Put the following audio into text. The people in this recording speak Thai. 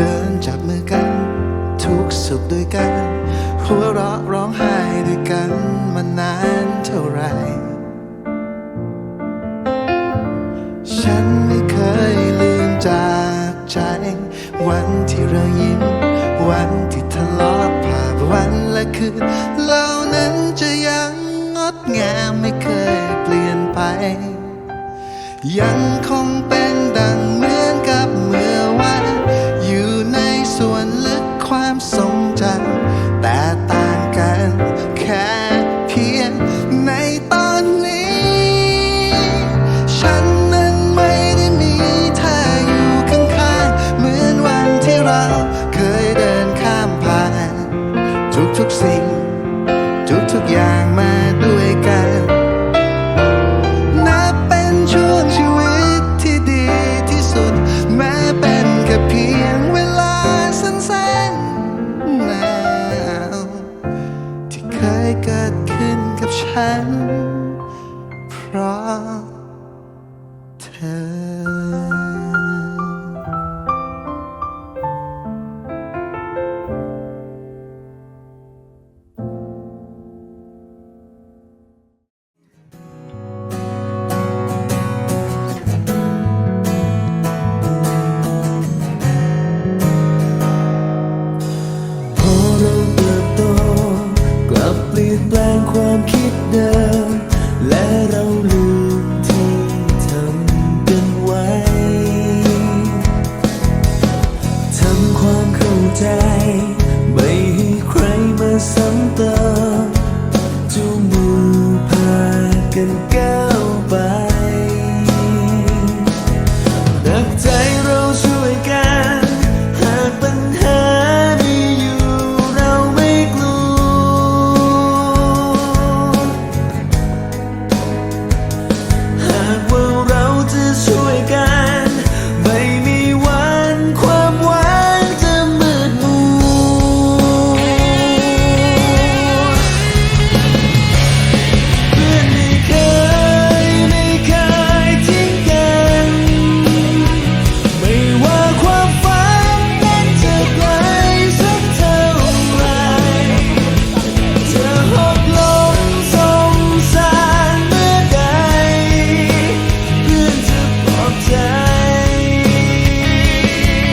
ดินจับมือกัน ทุกสุขด้วยกัน หัวเราะร้องไห้ด้วยกันมานานเท่าไหรฉันไม่เคยลืมจากใจ วันที่เรายิ้ม วันที่ทะเลาะผ่านวันและคืนเหล่านั้นจะยังงดงามไม่เคยเปลี่ยนไป ยังคงเป็น ทุกๆสิ่ง ทุกๆอย่างมาด้วยกัน นับเป็นช่วงชีวิตที่ดีที่สุด แม้เป็นแค่เพียงเวลาสั้นๆนาวที่เคยเกิดขึ้นกับฉัน เพราะ เปลี่ยนแปลงความคิดเดิม และเราลืมที่ทำกันไว้ ทำความเข้าใจ ไม่ให้ใครมาซ้ำเติมจูงมือพากันก้าว